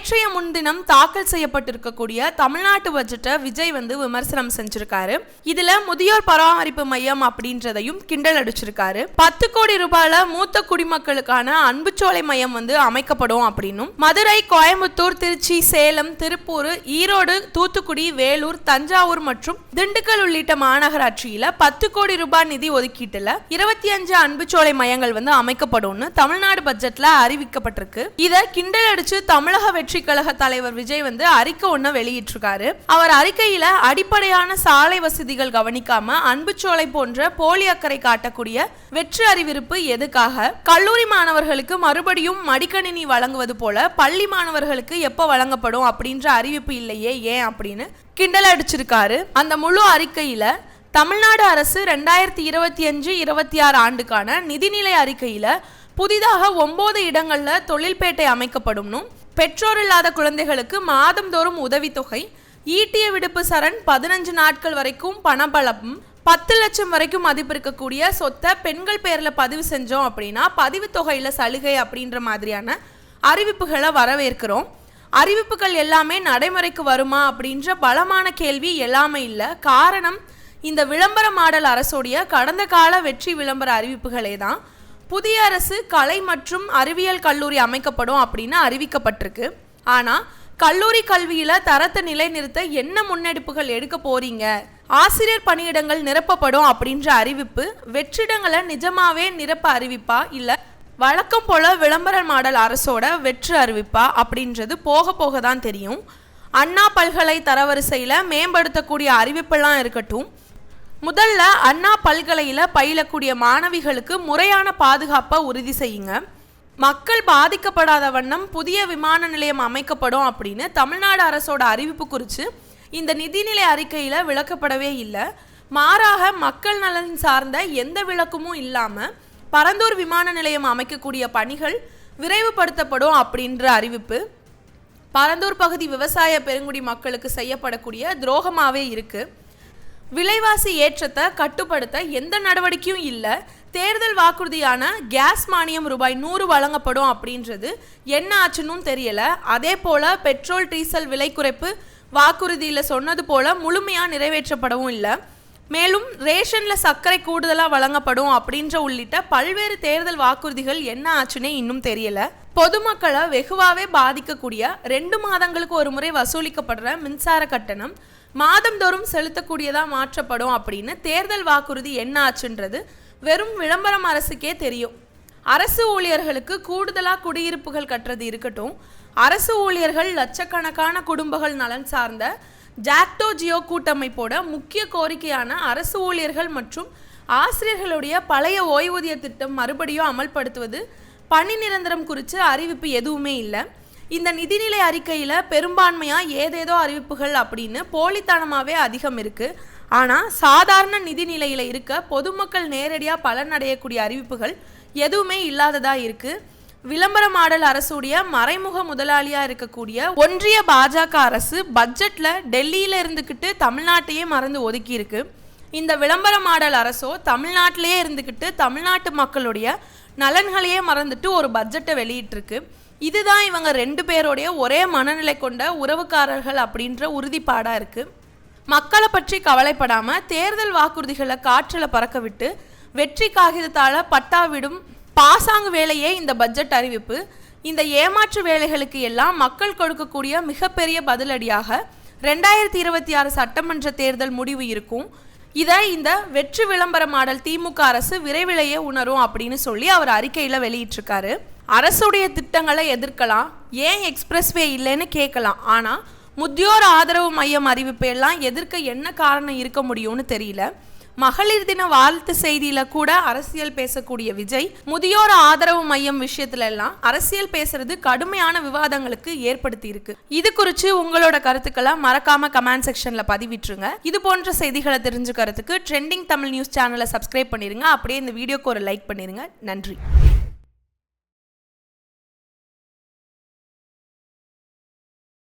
நேற்றைய முன்தினம் தாக்கல் செய்யப்பட்டிருக்கக்கூடிய தமிழ்நாட்டு பட்ஜெட்டை விஜய் வந்து விமர்சனம் செஞ்சிருக்காரு. இதுல முதியோர் பராமரிப்பு மையம் அப்படின்றதையும் கிண்டல் அடிச்சிருக்காரு. பத்து கோடி ரூபாயில மூத்த குடிமக்களுக்கான அன்புச்சோலை மையம் வந்து அமைக்கப்படும் அப்படின்னும் மதுரை கோயம்புத்தூர் திருச்சி சேலம் திருப்பூர் ஈரோடு தூத்துக்குடி வேலூர் தஞ்சாவூர் மற்றும் திண்டுக்கல் உள்ளிட்ட மாநகராட்சியில பத்து கோடி ரூபாய் நிதி ஒதுக்கீட்டுல இருபத்தி அஞ்சு அன்புச்சோலை மையங்கள் வந்து அமைக்கப்படும்னு தமிழ்நாடு பட்ஜெட்ல அறிவிக்கப்பட்டிருக்கு. இதை கிண்டல் அடிச்சு தமிழக வெற்றி கழக தலைவர் விஜய் வந்து அறிக்கை ஒன்று வெளியிட்டிருக்காரு. அவர் அறிக்கையில அடிப்படையான சாலை வசதிகள் கவனிக்காம அன்புச்சோலை போன்ற போலி அக்கறை காட்டக்கூடிய வெற்று அறிவிப்பு எதுக்காக? கல்லூரி மாணவர்களுக்கு மறுபடியும் மடிக்கணினி வழங்குவது போல பள்ளி மாணவர்களுக்கு எப்போ வழங்கப்படும் அப்படின்ற அறிவிப்பு இல்லையே ஏன் அப்படின்னு கிண்டல் அடிச்சிருக்காரு. அந்த முழு அறிக்கையில தமிழ்நாடு அரசு ரெண்டாயிரத்தி இருபத்தி அஞ்சு இருபத்தி ஆறு ஆண்டுக்கான நிதிநிலை அறிக்கையில புதிதாக ஒன்பது இடங்கள்ல தொழில்பேட்டை அமைக்கப்படும்னும் பெற்றோர் இல்லாத குழந்தைகளுக்கு மாதந்தோறும் உதவித்தொகை ஈட்டிய விடுப்பு சரண் பதினஞ்சு நாட்கள் வரைக்கும் பணபலம் பத்து லட்சம் வரைக்கும் மதிப்பு இருக்கக்கூடிய சொத்தை பெண்கள் பேரில் பதிவு செஞ்சோம் அப்படின்னா பதிவு தொகையில் சலுகை அப்படின்ற மாதிரியான அறிவிப்புகளை வரவேற்கிறோம். அறிவிப்புகள் எல்லாமே நடைமுறைக்கு வருமா அப்படின்ற பலமான கேள்வி எல்லாமே இல்லை. காரணம் இந்த விளம்பர மாடல் அரசுடைய கடந்த கால வெற்றி விளம்பர அறிவிப்புகளே தான். புதிய அரசு கலை மற்றும் அறிவியல் கல்லூரி அமைக்கப்படும் அப்படின்னு அறிவிக்கப்பட்டிருக்கு. ஆனால் கல்லூரி கல்வியில் தரத்தை நிலைநிறுத்த என்ன முன்னெடுப்புகள் எடுக்க போறீங்க? ஆசிரியர் பணியிடங்கள் நிரப்பப்படும் அப்படின்ற அறிவிப்பு வெற்றிடங்களை நிஜமாவே நிரப்ப அறிவிப்பா? இல்லை வழக்கம் போல விளம்பர மாடல் அரசோட வெற்று அறிவிப்பா? அப்படின்றது போக போக தான் தெரியும். அண்ணா பல்கலை தரவரிசையில் மேம்படுத்தக்கூடிய அறிவிப்பெல்லாம் இருக்கட்டும் முதல்ல அண்ணா பல்கலையில் பயிலக்கூடிய மாணவிகளுக்கு முறையான பாதுகாப்பை உறுதி செய்யுங்க. மக்கள் பாதிக்கப்படாத வண்ணம் புதிய விமான நிலையம் அமைக்கப்படும் அப்படின்னு தமிழ்நாடு அரசோட அறிவிப்பு குறித்து இந்த நிதிநிலை அறிக்கையில் விளக்கப்படவே இல்லை. மாறாக மக்கள் நலன் சார்ந்த எந்த விளக்கமும் இல்லாமல் பரந்தூர் விமான நிலையம் அமைக்கக்கூடிய பணிகள் விரைவுபடுத்தப்படும் அப்படின்ற அறிவிப்பு. பரந்தூர் பகுதி விவசாய பெருங்குடி மக்களுக்கு செய்யப்படக்கூடிய துரோகமாகவே இருக்குது விலைவாசி ஏற்றத்தை கட்டுப்படுத்த எந்த நடவடிக்கையும் இல்லை. தேர்தல் வாக்குறுதியான கேஸ் மானியம் ரூபாய் நூறு வழங்கப்படும் அப்படின்றது என்ன ஆச்சுன்னு தெரியல. அதே போல் பெட்ரோல் டீசல் விலை குறைப்பு வாக்குறுதியில் சொன்னது போல் முழுமையாக நிறைவேற்றப்படவும் இல்லை. மேலும் ரேஷனில் சர்க்கரை கூடுதலாக வழங்கப்படும் அப்படின்ற உள்ளிட்ட பல்வேறு தேர்தல் வாக்குறுதிகள் என்ன ஆச்சுன்னே இன்னும் தெரியல. பொதுமக்களை வெகுவாகவே பாதிக்கக்கூடிய ரெண்டு மாதங்களுக்கு ஒரு முறை வசூலிக்கப்படுற மின்சார கட்டணம் மாதந்தோறும் செலுத்தக்கூடியதாக மாற்றப்படும் அப்படின்னு தேர்தல் வாக்குறுதி என்ன ஆச்சுன்றது வெறும் விளம்பரம் அரசுக்கே தெரியும். அரசு ஊழியர்களுக்கு கூடுதலாக குடியிருப்புகள் கட்டுறது இருக்கட்டும் அரசு ஊழியர்கள் லட்சக்கணக்கான குடும்பங்கள் நலன் சார்ந்த ஜாக்டோ ஜியோ கூட்டமைப்போட முக்கிய கோரிக்கையான அரசு ஊழியர்கள் மற்றும் ஆசிரியர்களுடைய பழைய ஓய்வூதிய திட்டம் மறுபடியும் அமல்படுத்துவது பணி நிரந்தரம் குறித்து அறிவிப்பு எதுவுமே இல்லை. இந்த நிதிநிலை அறிக்கையில் பெரும்பான்மையாக ஏதேதோ அறிவிப்புகள் அப்படின்னு போலித்தனமாகவே அதிகம் இருக்குது ஆனால் சாதாரண நிதிநிலையில் இருக்க பொதுமக்கள் நேரடியாக பலனடையக்கூடிய அறிவிப்புகள் எதுவுமே இல்லாததாக இருக்குது விளம்பர மாடல் அரசுடைய மறைமுக முதலாளியாக இருக்கக்கூடிய ஒன்றிய பாஜக அரசு பட்ஜெட்டில் டெல்லியில் இருந்துக்கிட்டு தமிழ்நாட்டையே மறந்து ஒதுக்கியிருக்கு. இந்த விளம்பர மாடல் அரசோ தமிழ்நாட்டிலேயே இருந்துக்கிட்டு தமிழ்நாட்டு மக்களுடைய நலன்களையே மறந்துட்டு ஒரு பட்ஜெட்டை வெளியிட்டிருக்கு. இதுதான் இவங்க ரெண்டு பேருடைய ஒரே மனநிலை கொண்ட உறவுக்காரர்கள் அப்படின்ற உறுதிப்பாடாக இருக்குது மக்களை பற்றி கவலைப்படாமல் தேர்தல் வாக்குறுதிகளை காற்றில் பறக்க விட்டு வெற்றி காகிதத்தால் பட்டாவிடும் பாசாங்கு வேலையே இந்த பட்ஜெட் அறிவிப்பு. இந்த ஏமாற்று வேலைகளுக்கு எல்லாம் மக்கள் கொடுக்கக்கூடிய மிகப்பெரிய பதிலடியாக ரெண்டாயிரத்தி இருபத்தி ஆறு சட்டமன்ற தேர்தல் முடிவு இருக்கும். இதை இந்த வெற்றி விளம்பர மாடல் திமுக அரசு விரைவிலேயே உணரும் அப்படின்னு சொல்லி அவர் அறிக்கையில் வெளியிட்டிருக்காரு. அரசுடைய திட்டங்களை எதிர்க்கலாம் ஏன் எக்ஸ்பிரஸ்வே இல்லைன்னு கேட்கலாம். ஆனால் முதியோர் ஆதரவு மையம் அறிவிப்பையெல்லாம் எதிர்க்க என்ன காரணம் இருக்க முடியும்னு தெரியல. மகளிர் தின வாழ்த்து செய்தியில கூட அரசியல் பேசக்கூடிய விஜய் முதியோர் ஆதரவு மையம் விஷயத்துல எல்லாம் அரசியல் பேசுறது கடுமையான விவாதங்களுக்கு ஏற்படுத்தி இருக்கு இது குறித்து உங்களோட கருத்துக்களை மறக்காம கமெண்ட் செக்ஷன்ல பதிவிட்டுருங்க. இது போன்ற செய்திகளை தெரிஞ்சுக்கிறதுக்கு ட்ரெண்டிங் தமிழ் நியூஸ் சேனலை சப்ஸ்கிரைப் பண்ணிருங்க. அப்படியே இந்த வீடியோக்கு ஒரு லைக் பண்ணிருங்க. நன்றி.